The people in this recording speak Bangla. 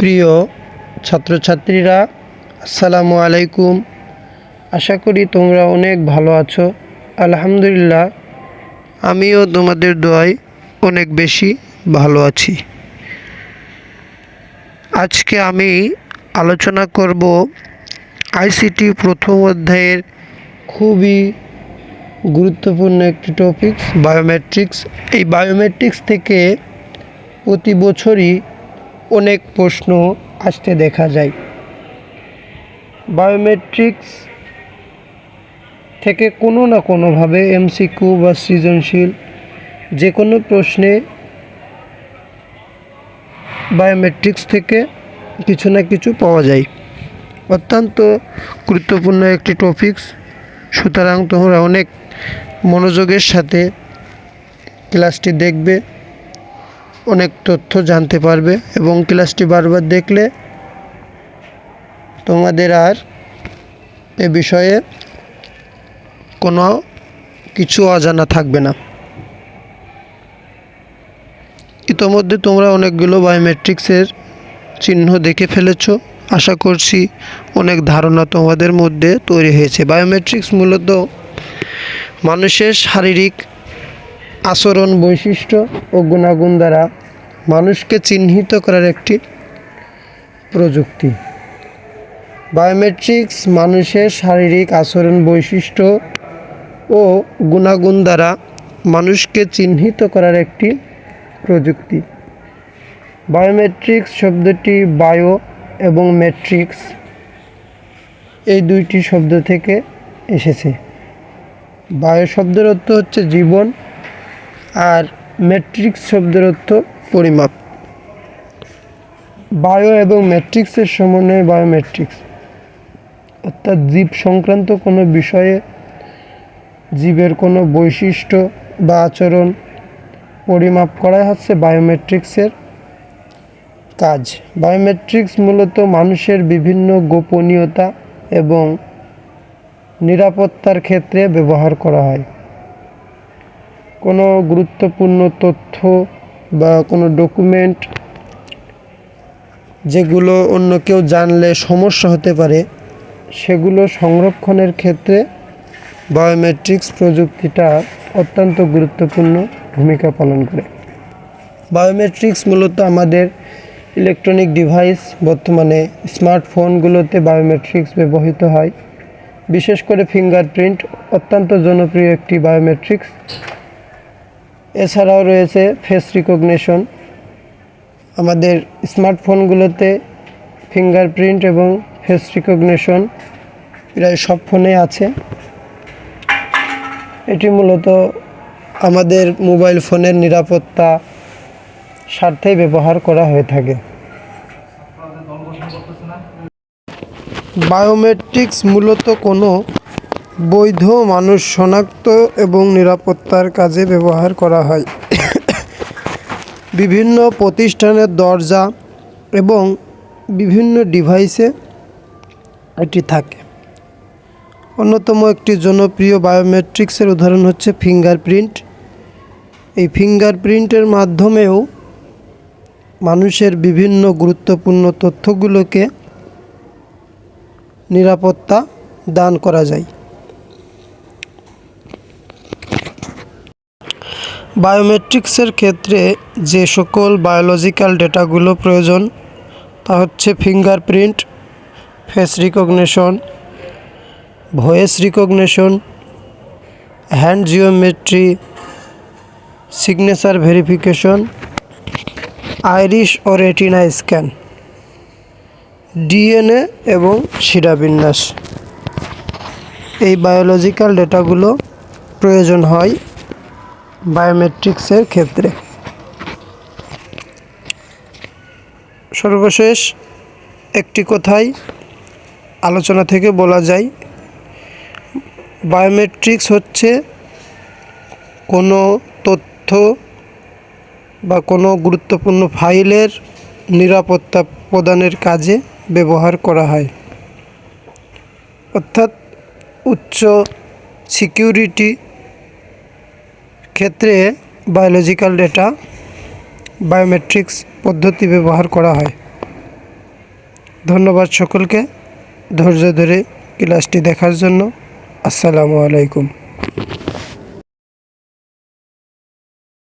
প্রিয় ছাত্রছাত্রীরা, আসসালামু আলাইকুম। আশা করি তোমরা অনেক ভালো আছো। আলহামদুলিল্লাহ, আমিও তোমাদের দোয়ায় অনেক বেশি ভালো আছি। আজকে আমি আলোচনা করব আইসিটি প্রথম অধ্যায়ের খুবই গুরুত্বপূর্ণ একটি টপিকস বায়োমেট্রিক্স এই বায়োমেট্রিক্স থেকে প্রতি বছরই অনেক প্রশ্ন আসতে দেখা যায়। বায়োমেট্রিক্স থেকে কোনো না কোনোভাবে এমসিকিউ বা সৃজনশীল যে কোনো প্রশ্নে বায়োমেট্রিক্স থেকে কিছু না কিছু পাওয়া যায়। অত্যন্ত গুরুত্বপূর্ণ একটি টপিকস সুতরাং তোমরা অনেক মনোযোগের সাথে ক্লাসটি দেখবে। অনেক তথ্য জানতে পারবে এবং ক্লাসটি বারবার দেখলে তোমাদের আর এ বিষয়ে কোনো কিছু অজানা থাকবে না। ইতোমধ্যে তোমরা অনেকগুলো বায়োমেট্রিক্সের চিহ্ন দেখে ফেলেছ। আশা করছি অনেক ধারণা তোমাদের মধ্যে তৈরি হয়েছে। বায়োমেট্রিক্স মূলত মানুষের শারীরিক আচরণ বৈশিষ্ট্য ও গুণাগুণ দ্বারা মানুষকে চিহ্নিত করার একটি প্রযুক্তি। বায়োমেট্রিক্স মানুষের শারীরিক আচরণ বৈশিষ্ট্য ও গুণাগুণ দ্বারা মানুষকে চিহ্নিত করার একটি প্রযুক্তি। বায়োমেট্রিক্স শব্দটি বায়ো এবং ম্যাট্রিক্স এই দুইটি শব্দ থেকে এসেছে। বায়ো শব্দের অর্থ হচ্ছে জীবন আর ম্যাট্রিক্স শব্দের অর্থ পরিমাপ। বায়ো এবং ম্যাট্রিক্সের সমন্বয়ে বায়োমেট্রিক্স অর্থাৎ জীব সংক্রান্ত কোনো বিষয়ে জীবের কোনো বৈশিষ্ট্য বা আচরণ পরিমাপ করাই হচ্ছে বায়োমেট্রিক্সের কাজ। বায়োমেট্রিক্স মূলত মানুষের বিভিন্ন গোপনীয়তা এবং নিরাপত্তার ক্ষেত্রে ব্যবহার করা হয়। কোনো গুরুত্বপূর্ণ তথ্য বা কোনো ডকুমেন্ট যেগুলো অন্য কেউ জানলে সমস্যা হতে পারে, সেগুলো সংরক্ষণের ক্ষেত্রে বায়োমেট্রিক্স প্রযুক্তিটা অত্যন্ত গুরুত্বপূর্ণ ভূমিকা পালন করে। বায়োমেট্রিক্স মূলত আমাদের ইলেকট্রনিক ডিভাইস বর্তমানে স্মার্টফোনগুলোতে বায়োমেট্রিক্স ব্যবহৃত হয়। বিশেষ করে ফিঙ্গারপ্রিন্ট অত্যন্ত জনপ্রিয় একটি বায়োমেট্রিক্স এছাড়াও রয়েছে ফেস রিকগনিশন আমাদের স্মার্টফোনগুলোতে ফিঙ্গারপ্রিন্ট এবং ফেস রিকগনিশন প্রায় সব ফোনে আছে। এটি মূলত আমাদের মোবাইল ফোনের নিরাপত্তা স্বার্থেই ব্যবহার করা হয়ে থাকে। বায়োমেট্রিক্স মূলত কোনো বৈধ মানুষ শনাক্ত এবং নিরাপত্তার কাজে ব্যবহার করা হয়। বিভিন্ন প্রতিষ্ঠানের দরজা এবং বিভিন্ন ডিভাইসে এটি থাকে। অন্যতম একটি জনপ্রিয় বায়োমেট্রিক্সের উদাহরণ হচ্ছে ফিঙ্গারপ্রিন্ট। এই ফিঙ্গারপ্রিন্টের মাধ্যমেও মানুষের বিভিন্ন গুরুত্বপূর্ণ তথ্যগুলোকে নিরাপত্তা দান করা যায়। বায়োমেট্রিক্সের ক্ষেত্রে যে সকল বায়োলজিক্যাল ডেটাগুলো প্রয়োজন, তা হচ্ছে fingerprint, face recognition, voice recognition, hand geometry, signature verification, iris ও রেটিনা স্ক্যান, ডিএনএ এবং শিরাবিন্যাস এই বায়োলজিক্যাল ডেটাগুলো প্রয়োজন হয় বায়োমেট্রিক্সের ক্ষেত্রে। সর্বশেষ একটি কথাই আলোচনা থেকে বলা যায় বায়োমেট্রিক্স হচ্ছে কোনো তথ্য বা কোনো গুরুত্বপূর্ণ ফাইলের নিরাপত্তা প্রদানের কাজে ব্যবহার করা হয়। অর্থাৎ উচ্চ সিকিউরিটি ক্ষেত্রে বায়োলজিক্যাল ডেটা বায়োমেট্রিক্স পদ্ধতি ব্যবহার করা হয়। ধন্যবাদ সকলকে। ধৈর্য ধরে ক্লাসটি দেখার জন্য। আসসালামু আলাইকুম।